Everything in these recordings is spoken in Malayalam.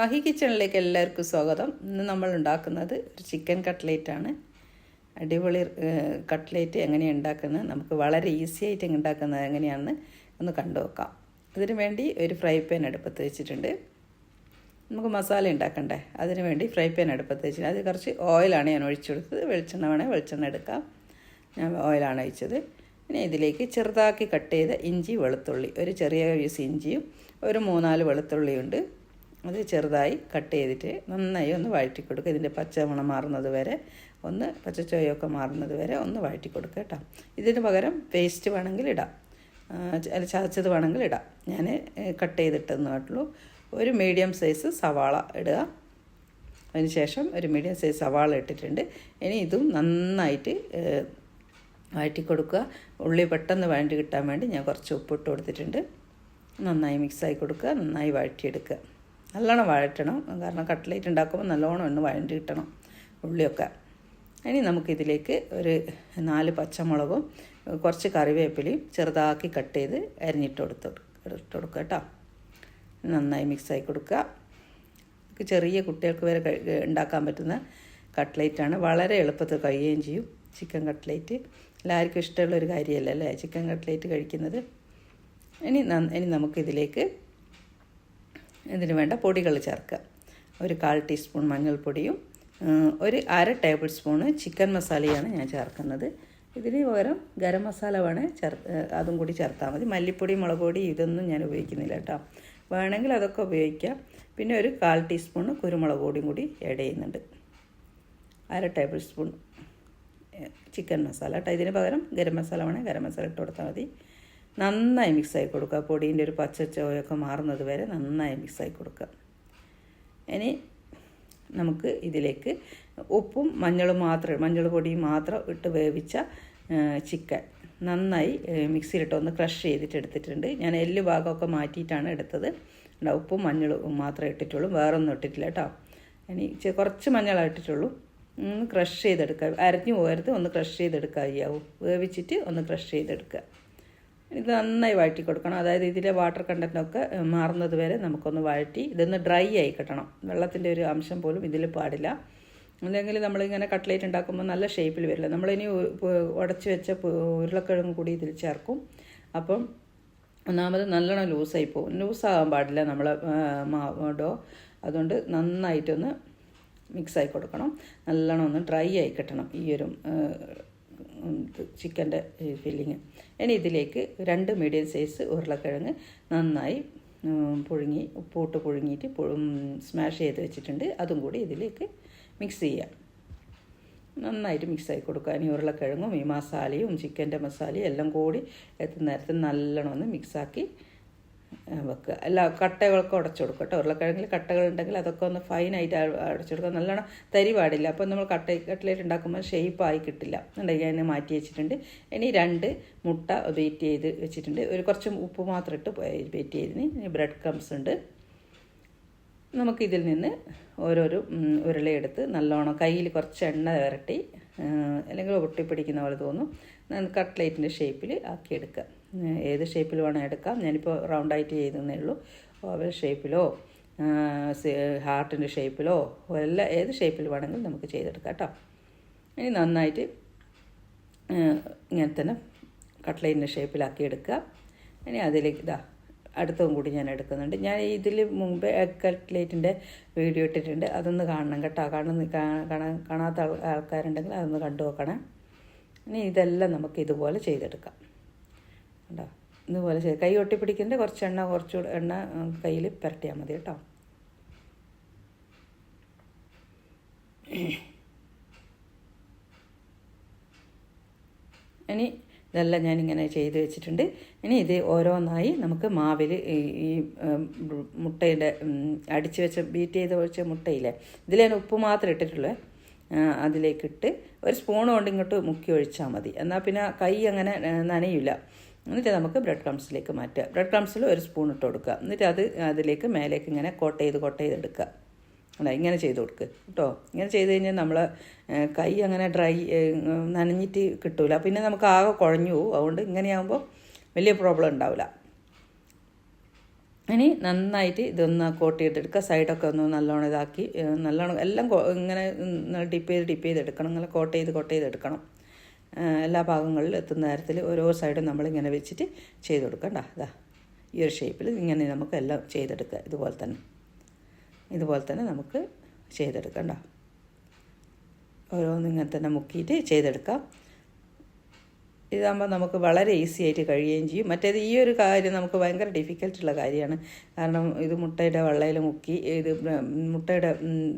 മഹി കിച്ചണിലേക്ക് എല്ലാവർക്കും സ്വാഗതം. ഇന്ന് നമ്മൾ ഉണ്ടാക്കുന്നത് ഒരു ചിക്കൻ കട്ട്ലേറ്റ് ആണ് അടിപൊളി കട്ട്ലേറ്റ് എങ്ങനെയാണ് ഉണ്ടാക്കുന്നത് നമുക്ക് വളരെ ഈസി ആയിട്ട് ഉണ്ടാക്കുന്നത് എങ്ങനെയാണെന്ന് ഒന്ന് കണ്ടു നോക്കാം. അതിനു വേണ്ടി ഒരു ഫ്രൈ പാൻ അടുപ്പത്ത് വെച്ചിട്ടുണ്ട്. നമുക്ക് മസാല ഉണ്ടാക്കണ്ടേ? അതിനു വേണ്ടി ഫ്രൈ പാൻ അടുപ്പത്ത് വെച്ചിട്ടുണ്ട്. അത് കുറച്ച് ഓയിലാണ് ഞാൻ ഒഴിച്ചു കൊടുത്തത്. വെളിച്ചെണ്ണ വേണേൽ വെളിച്ചെണ്ണ എടുക്കാം. ഞാൻ ഓയിലാണ് ഒഴിച്ചത്. പിന്നെ ഇതിലേക്ക് ചെറുതാക്കി കട്ട് ചെയ്ത ഇഞ്ചി വെളുത്തുള്ളി ഒരു ചെറിയ പീസ് ഇഞ്ചിയും ഒരു മൂന്നാൽ വെളുത്തുള്ളിയുണ്ട്. അത് ചെറുതായി കട്ട് ചെയ്തിട്ട് നന്നായി ഒന്ന് വഴറ്റി കൊടുക്കുക. ഇതിന്റെ പച്ചമണം മാറുന്നത് വരെ ഒന്ന് പച്ചച്ചോയൊക്കെ മാറുന്നത് വരെ ഒന്ന് വഴറ്റി കൊടുക്കുക കേട്ടോ. ഇതിന് പകരം പേസ്റ്റ് വേണമെങ്കിൽ ഇടാം. അല്ല ചതച്ചത് വേണമെങ്കിൽ ഇടാം. ഞാൻ കട്ട് ചെയ്തിട്ടെന്നുള്ളൂ ഒരു മീഡിയം സൈസ് സവാള ഇടുക. അതിനുശേഷം ഒരു മീഡിയം സൈസ് സവാള ഇട്ടിട്ടുണ്ട്. ഇനി ഇതും നന്നായിട്ട് വഴറ്റി കൊടുക്കുക. ഉള്ളി പെട്ടെന്ന് വഴണ്ടി കിട്ടാൻ വേണ്ടി ഞാൻ കുറച്ച് ഉപ്പിട്ട് കൊടുത്തിട്ടുണ്ട്. നന്നായി മിക്സായി കൊടുക്കുക. നന്നായി വഴറ്റിയെടുക്കുക. നല്ലോണം വഴറ്റണം. കാരണം കട്ട്ലേറ്റ് ഉണ്ടാക്കുമ്പോൾ നല്ലോണം ഒന്ന് വഴണ്ടി കിട്ടണം ഉള്ളിയൊക്കെ. ഇനി നമുക്കിതിലേക്ക് ഒരു നാല് പച്ചമുളകും കുറച്ച് കറിവേപ്പിലയും ചെറുതാക്കി കട്ട് ചെയ്ത് അരിഞ്ഞിട്ട് കൊടുത്ത് ഇട്ട് കൊടുക്കുക കേട്ടോ. നന്നായി മിക്സായി കൊടുക്കുക. ചെറിയ കുട്ടികൾക്ക് വരെ ഉണ്ടാക്കാൻ പറ്റുന്ന കട്ട്ലേറ്റാണ് വളരെ എളുപ്പത്തിൽ കഴിയുകയും ചെയ്യും ചിക്കൻ കട്ട്ലേറ്റ്. എല്ലാവർക്കും ഇഷ്ടമുള്ള ഒരു കാര്യമല്ല അല്ലേ? ചിക്കൻ കട്ട്ലേറ്റ് കഴിക്കുന്നത്. ഇനി ഇനി നമുക്കിതിലേക്ക് ഇതിന് വേണ്ട പൊടികൾ ചേർക്കുക. ഒരു കാൽ ടീസ്പൂൺ മഞ്ഞൾപ്പൊടിയും ഒരു അര ടേബിൾ സ്പൂണ് ചിക്കൻ മസാലയാണ് ഞാൻ ചേർക്കുന്നത്. ഇതിന് പകരം ഗരം മസാല വേണേൽ ചേർ അതും കൂടി ചേർത്താൽ മതി. മല്ലിപ്പൊടി മുളക് പൊടി ഇതൊന്നും ഞാൻ ഉപയോഗിക്കുന്നില്ല കേട്ടോ. വേണമെങ്കിൽ അതൊക്കെ ഉപയോഗിക്കാം. പിന്നെ ഒരു കാൽ ടീസ്പൂണ് കുരുമുളക് പൊടിയും കൂടി ആഡ് ചെയ്യുന്നുണ്ട്. അര ടേബിൾ സ്പൂൺ ചിക്കൻ മസാല കേട്ടോ. ഇതിന് പകരം ഗരം മസാല വേണേൽ ഗരം മസാല ഇട്ട് കൊടുത്താൽ മതി. നന്നായി മിക്സായി കൊടുക്കുക. പൊടീന്റെ ഒരു പച്ച ചോയൊക്കെ മാറുന്നത് വരെ നന്നായി മിക്സായി കൊടുക്കുക. ഇനി നമുക്ക് ഇതിലേക്ക് ഉപ്പും മഞ്ഞളും മാത്രം മഞ്ഞൾ പൊടിയും മാത്രം ഇട്ട് വേവിച്ച ചിക്കൻ നന്നായി മിക്സിയിലിട്ട് ഒന്ന് ക്രഷ് ചെയ്തിട്ട് എടുത്തിട്ടുണ്ട്. ഞാൻ എല്ല് ഭാഗമൊക്കെ മാറ്റിയിട്ടാണ് എടുത്തത്. ഉപ്പും മഞ്ഞളും മാത്രമേ ഇട്ടിട്ടുള്ളൂ. വേറൊന്നും ഇട്ടിട്ടില്ല കേട്ടോ. ഇനി കുറച്ച് മഞ്ഞളാണ് ഇട്ടിട്ടുള്ളൂ. ഒന്ന് ക്രഷ് ചെയ്തെടുക്കുക. അരഞ്ഞു പോകരുത്. ഒന്ന് ക്രഷ് ചെയ്തെടുക്കുക. ചെയ്യാവും വേവിച്ചിട്ട് ഒന്ന് ക്രഷ് ചെയ്തെടുക്കുക. ഇത് നന്നായി വഴറ്റി കൊടുക്കണം. അതായത് ഇതിലെ വാട്ടർ കണ്ടന്റൊക്കെ മാറുന്നത് വരെ നമുക്കൊന്ന് വഴറ്റി ഇതൊന്ന് ഡ്രൈ ആയി കിട്ടണം. വെള്ളത്തിന്റെ ഒരു അംശം പോലും ഇതിൽ പാടില്ല. അല്ലെങ്കിൽ നമ്മളിങ്ങനെ കട്ട്ലേറ്റ് ഉണ്ടാക്കുമ്പോൾ നല്ല ഷേപ്പിൽ വരില്ല. നമ്മളിനി ഉടച്ചു വെച്ച ഉരുളക്കിഴങ്ങ് കൂടി ഇതിൽ ചേർക്കും. അപ്പം ഒന്നാമത് നല്ലോണം ലൂസായി പോകും. ലൂസാകാൻ പാടില്ല നമ്മൾ ഡോ. അതുകൊണ്ട് നന്നായിട്ടൊന്ന് മിക്സായി കൊടുക്കണം. നല്ലോണം ഒന്ന് ഡ്രൈ ആയി കിട്ടണം. ഈ ഒരു ചിക്കന്റെ ഫില്ലിങ്. ഇനി ഇതിലേക്ക് രണ്ട് മീഡിയം സൈസ് ഉരുളക്കിഴങ്ങ് നന്നായി പുഴുങ്ങി ഉപ്പോട്ട് പുഴുങ്ങിയിട്ട് സ്മാഷ് ചെയ്ത് വെച്ചിട്ടുണ്ട്. അതും കൂടി ഇതിലേക്ക് മിക്സ് ചെയ്യാം. നന്നായിട്ട് മിക്സായി കൊടുക്കുക. ഇനി ഉരുളക്കിഴങ്ങും ഈ മസാലയും ചിക്കന്റെ മസാലയും എല്ലാം കൂടി എത്തുന്ന നേരത്തെ നല്ലോണം ഒന്ന് മിക്സാക്കി വെക്കുക അല്ല കട്ടകളൊക്കെ ഉടച്ചു കൊടുക്കുക കേട്ടോ. ഉരുളക്കിഴങ്ങിൽ കട്ടകളുണ്ടെങ്കിൽ അതൊക്കെ ഒന്ന് ഫൈനായിട്ട് അടച്ചു കൊടുക്കുക നല്ലോണം തരി പാടില്ല. അപ്പോൾ നമ്മൾ കട്ട കട്ട്ലേറ്റ് ഉണ്ടാക്കുമ്പോൾ ഷേപ്പായി കിട്ടില്ല. ഉണ്ടെങ്കിൽ അതിനെ മാറ്റി വെച്ചിട്ടുണ്ട്. ഇനി രണ്ട് മുട്ട ബീറ്റ് ചെയ്ത് വെച്ചിട്ടുണ്ട്. ഒരു കുറച്ച് ഉപ്പ് മാത്രം ഇട്ട് ബീറ്റ് ചെയ്തിന്. ഇനി ബ്രെഡ് ക്രംസ് ഉണ്ട്. നമുക്കിതിൽ നിന്ന് ഓരോരോ ഉരുളയെടുത്ത് നല്ലോണം കയ്യിൽ കുറച്ച് എണ്ണ വരട്ടി അല്ലെങ്കിൽ ഒട്ടിപ്പിടിക്കുന്ന പോലെ തോന്നും. കട്ട്ലേറ്റിന്റെ ഷേപ്പിൽ ആക്കിയെടുക്കുക. ഏത് ഷേപ്പിൽ വേണം എടുക്കാം. ഞാനിപ്പോൾ റൗണ്ടായിട്ട് ചെയ്തെന്നേ ഉള്ളൂ. ഓവൽ ഷേപ്പിലോ ഹാർട്ടിന്റെ ഷേപ്പിലോ എല്ലാം ഏത് ഷേപ്പിൽ വേണമെങ്കിലും നമുക്ക് ചെയ്തെടുക്കാം കേട്ടോ. ഇനി നന്നായിട്ട് ഇങ്ങനെ തന്നെ കട്ട്ലൈറ്റിന്റെ ഷേപ്പിലാക്കി എടുക്കുക. ഇനി അതിലേക്ക് ഇതാ അടുത്തതും കൂടി ഞാൻ എടുക്കുന്നുണ്ട്. ഞാൻ ഇതിൽ മുമ്പ് എഗ് കട്ട്ലേറ്റിന്റെ വീഡിയോ ഇട്ടിട്ടുണ്ട്. അതൊന്ന് കാണണം കേട്ടോ. കാണുന്ന കാണാത്ത ആൾക്കാരുണ്ടെങ്കിൽ അതൊന്ന് കണ്ടു നോക്കണേ. ഇനി ഇതെല്ലാം നമുക്ക് ഇതുപോലെ ചെയ്തെടുക്കാം. കേട്ടോ ഇതുപോലെ ചെയ്ത്. കൈ ഒട്ടിപ്പിടിക്കേണ്ട കുറച്ച് എണ്ണ കുറച്ചുകൂടെ എണ്ണ കയ്യിൽ പുരട്ടിയാൽ മതി കേട്ടോ. ഇനി ഇതെല്ലാം ഞാനിങ്ങനെ ചെയ്ത് വെച്ചിട്ടുണ്ട്. ഇനി ഇത് ഓരോന്നായി നമുക്ക് മാവിൽ ഈ മുട്ടയുടെ അടിച്ച് വെച്ച ബീറ്റ് ചെയ്ത് വെച്ച മുട്ടയില്ലേ? ഇതിൽ ഞാൻ ഉപ്പ് മാത്രം ഇട്ടിട്ടുള്ളൂ. അതിലേക്കിട്ട് ഒരു സ്പൂൺ കൊണ്ട് ഇങ്ങോട്ട് മുക്കി ഒഴിച്ചാൽ മതി. എന്നാൽ പിന്നെ കൈ അങ്ങനെ നനയില്ല. എന്നിട്ട് നമുക്ക് ബ്രെഡ് ക്രംസിലേക്ക് മാറ്റുക. ബ്രെഡ് ക്രംസിൽ ഒരു സ്പൂൺ ഇട്ട് കൊടുക്കുക. എന്നിട്ട് അത് അതിലേക്ക് മേലേക്ക് ഇങ്ങനെ കോട്ട് ചെയ്ത് കോട്ട് ചെയ്തെടുക്കുക അല്ല ഇങ്ങനെ ചെയ്ത് കൊടുക്കുക കേട്ടോ? ഇങ്ങനെ ചെയ്ത് കഴിഞ്ഞാൽ നമ്മൾ കൈ അങ്ങനെ ഡ്രൈ നനഞ്ഞിട്ട് കിട്ടില്ല പിന്നെ നമുക്ക് ആകെ കുഴഞ്ഞു പോകും അതുകൊണ്ട് ഇങ്ങനെയാകുമ്പോൾ വലിയ പ്രോബ്ലം ഉണ്ടാവില്ല ഇനി നന്നായിട്ട് ഇതൊന്ന് കോട്ട് ചെയ്തെടുക്കുക സൈഡൊക്കെ ഒന്ന് നല്ലോണം ഇതാക്കി നല്ലോണം എല്ലാം ഇങ്ങനെ ഡിപ്പ് ചെയ്ത് ഡിപ്പ് ചെയ്തെടുക്കണം ഇങ്ങനെ കോട്ട് ചെയ്ത് കോട്ട് ചെയ്തെടുക്കണം എല്ലാ ഭാഗങ്ങളിലും എത്തുന്ന തരത്തിൽ ഓരോ സൈഡും നമ്മളിങ്ങനെ വെച്ചിട്ട് ചെയ്ത് കൊടുക്കണ്ട അതാ ഈ ഒരു ഷേപ്പിൽ ഇങ്ങനെ നമുക്ക് എല്ലാം ചെയ്തെടുക്കുക ഇതുപോലെ തന്നെ. ഇതുപോലെ തന്നെ നമുക്ക് ചെയ്തെടുക്കണ്ട. ഓരോന്നും ഇങ്ങനെ തന്നെ മുക്കിയിട്ട് ചെയ്തെടുക്കാം. ഇതാകുമ്പോൾ നമുക്ക് വളരെ ഈസി ആയിട്ട് കഴിയുകയും ചെയ്യും. മറ്റേത് ഈ ഒരു കാര്യം നമുക്ക് ഭയങ്കര ഡിഫിക്കൽട്ടുള്ള കാര്യമാണ്. കാരണം ഇത് മുട്ടയുടെ വെള്ളയിൽ മുക്കി ഇത് മുട്ടയുടെ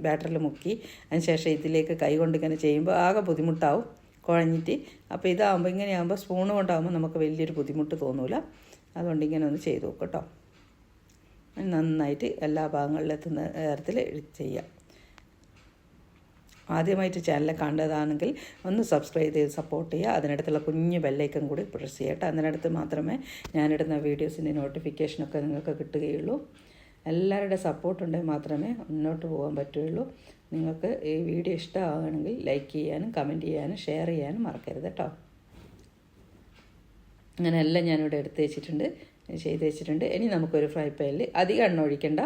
ബാറ്ററിൽ മുക്കി അതിന് ശേഷം ഇതിലേക്ക് കൈ കൊണ്ട് ഇങ്ങനെ ചെയ്യുമ്പോൾ ആകെ ബുദ്ധിമുട്ടാവും. കുഴഞ്ഞിട്ട്. അപ്പോൾ ഇതാകുമ്പോൾ ഇങ്ങനെയാകുമ്പോൾ സ്പൂൺ കൊണ്ടാകുമ്പോൾ നമുക്ക് വലിയൊരു ബുദ്ധിമുട്ട് തോന്നില്ല അതുകൊണ്ട് ഇങ്ങനെ ഒന്ന് ചെയ്ത് നോക്കും കേട്ടോ നന്നായിട്ട് എല്ലാ ഭാഗങ്ങളിലും ഭാഗങ്ങളിലെത്തുന്ന തരത്തിൽ ചെയ്യാം. ആദ്യമായിട്ട് ചാനൽ കണ്ടതാണെങ്കിൽ ഒന്ന് സബ്സ്ക്രൈബ് ചെയ്ത് സപ്പോർട്ട് ചെയ്യുക. അതിനടുത്തുള്ള കുഞ്ഞു ബെല്ലൈക്കൻ കൂടി പ്രസ് ചെയ്യട്ടെ അതിനടുത്ത് മാത്രമേ ഞാനിടുന്ന വീഡിയോസിന്റെ നോട്ടിഫിക്കേഷനൊക്കെ നിങ്ങൾക്ക് കിട്ടുകയുള്ളൂ. എല്ലാവരുടെ സപ്പോർട്ട് ഉണ്ടെങ്കിൽ മാത്രമേ മുന്നോട്ട് പോകാൻ പറ്റുകയുള്ളൂ. നിങ്ങൾക്ക് ഈ വീഡിയോ ഇഷ്ടമാകുകയാണെങ്കിൽ ലൈക്ക് ചെയ്യാനും കമന്റ് ചെയ്യാനും ഷെയർ ചെയ്യാനും മറക്കരുത് കേട്ടോ അങ്ങനെയെല്ലാം ഞാനിവിടെ എടുത്ത് വെച്ചിട്ടുണ്ട്. ചെയ്ത് വെച്ചിട്ടുണ്ട്. ഇനി നമുക്കൊരു ഫ്രൈ പാനിൽ അധികം എണ്ണ ഒഴിക്കേണ്ട.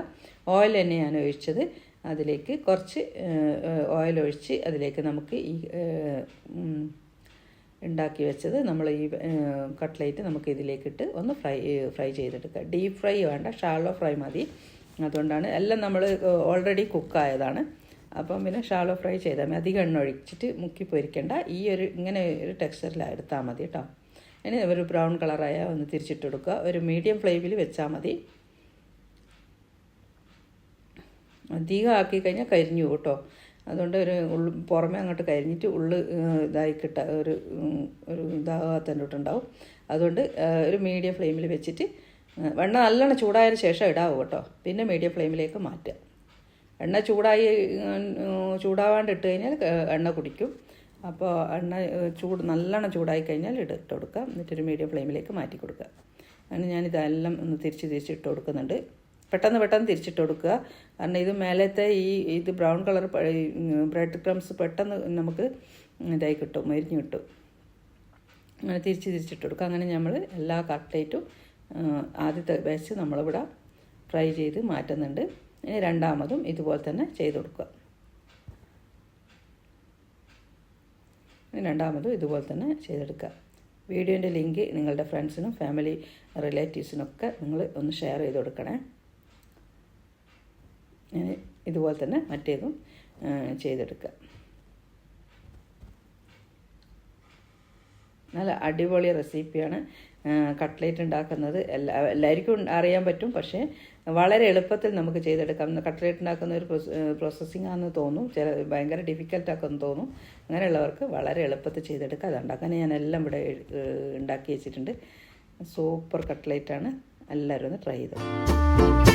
ഓയിൽ തന്നെ ഞാൻ ഒഴിച്ചത്. അതിലേക്ക് കുറച്ച് ഓയിൽ ഒഴിച്ച് അതിലേക്ക് നമുക്ക് ഈ ഉണ്ടാക്കി വെച്ചത് നമ്മൾ ഈ കട്ട്ലേറ്റ് നമുക്ക് ഇതിലേക്കിട്ട് ഒന്ന് ഫ്രൈ ഫ്രൈ ചെയ്തെടുക്കുക. ഡീപ്പ് ഫ്രൈ വേണ്ട ഷാളോ ഫ്രൈ മതി. അതുകൊണ്ടാണ് എല്ലാം നമ്മൾ ഓൾറെഡി കുക്കായതാണ് അപ്പം പിന്നെ ഷാളോ ഫ്രൈ ചെയ്താൽ മതി. അധികം എണ്ണ ഒഴിച്ചിട്ട് മുക്കി പൊരിക്കേണ്ട. ഈ ഒരു ഇങ്ങനെ ഒരു ടെക്സ്ചറിൽ എടുത്താൽ മതി കേട്ടോ ഇനി ഒരു ബ്രൗൺ കളറായ ഒന്ന് തിരിച്ചിട്ട് കൊടുക്കുക. ഒരു മീഡിയം ഫ്ലെയിമിൽ വെച്ചാൽ മതി. അധികം ആക്കി കഴിഞ്ഞാൽ കരിഞ്ഞു കേട്ടോ അതുകൊണ്ട് ഒരു ഉള്ളു പുറമേ അങ്ങോട്ട് കരിഞ്ഞിട്ട് ഉള്ളു ഇതായി കിട്ട ഒരു ഒരു ഇതാകാത്തോട്ടുണ്ടാവും അതുകൊണ്ട് ഒരു മീഡിയം ഫ്ലെയിമിൽ വെച്ചിട്ട് വെണ്ണ നല്ലോണം ചൂടായതിന് ശേഷം ഇടാവും കേട്ടോ പിന്നെ മീഡിയം ഫ്ലെയിമിലേക്ക് മാറ്റുക. എണ്ണ ചൂടായി ചൂടാവാണ്ടിട്ട് കഴിഞ്ഞാൽ എണ്ണ കുടിക്കും. അപ്പോൾ എണ്ണ ചൂട് നല്ലോണം ചൂടായി കഴിഞ്ഞാൽ ഇട്ട് കൊടുക്കുക. എന്നിട്ടൊരു മീഡിയം ഫ്ലെയിമിലേക്ക് മാറ്റി കൊടുക്കുക. അങ്ങനെ ഞാനിതെല്ലാം ഒന്ന് തിരിച്ച് തിരിച്ച് ഇട്ട് കൊടുക്കുന്നുണ്ട്. പെട്ടെന്ന് പെട്ടെന്ന് തിരിച്ചിട്ട് കൊടുക്കുക. കാരണം ഇത് മേലത്തെ ഈ ഇത് ബ്രൗൺ കളർ ബ്രെഡ് ക്രംസ് പെട്ടെന്ന് നമുക്ക് ഇതായി കിട്ടും മരിഞ്ഞ് കിട്ടും. അങ്ങനെ തിരിച്ച് തിരിച്ചിട്ട് കൊടുക്കുക. അങ്ങനെ നമ്മൾ എല്ലാ കട്ട്ലേറ്റും ആദ്യത്തെ ബാച്ച് നമ്മളിവിടെ ഫ്രൈ ചെയ്ത് മാറ്റുന്നുണ്ട്. ഇനി രണ്ടാമതും ഇതുപോലെ തന്നെ ചെയ്ത് കൊടുക്കുക. ഇനി രണ്ടാമതും ഇതുപോലെ തന്നെ ചെയ്തെടുക്കുക. വീഡിയോന്റെ ലിങ്ക് നിങ്ങളുടെ ഫ്രണ്ട്സിനും ഫാമിലി റിലേറ്റീവ്സിനൊക്കെ നിങ്ങൾ ഒന്ന് ഷെയർ ചെയ്ത് കൊടുക്കണേ. ഇനി ഇതുപോലെ തന്നെ മറ്റേതും ചെയ്തെടുക്കുക. നല്ല അടിപൊളി റെസിപ്പിയാണ് കട്ട്ലേറ്റ് ഉണ്ടാക്കുന്നത്. എല്ലാ എല്ലാവർക്കും അറിയാൻ പറ്റും. പക്ഷേ വളരെ എളുപ്പത്തിൽ നമുക്ക് ചെയ്തെടുക്കാം. കട്ട്ലേറ്റ് ഉണ്ടാക്കുന്ന ഒരു പ്രോസസ്സിംഗ് ആണെന്ന് തോന്നും. ചില ഭയങ്കര ഡിഫിക്കൽട്ടാക്കെന്ന് തോന്നും. അങ്ങനെയുള്ളവർക്ക് വളരെ എളുപ്പത്തിൽ ചെയ്തെടുക്കാം. അത് ഉണ്ടാക്കാൻ ഞാൻ എല്ലാം ഇവിടെ ഉണ്ടാക്കി വെച്ചിട്ടുണ്ട്. സൂപ്പർ കട്ട്ലേറ്റാണ്. എല്ലാവരും ഒന്ന് ട്രൈ ചെയ്തു.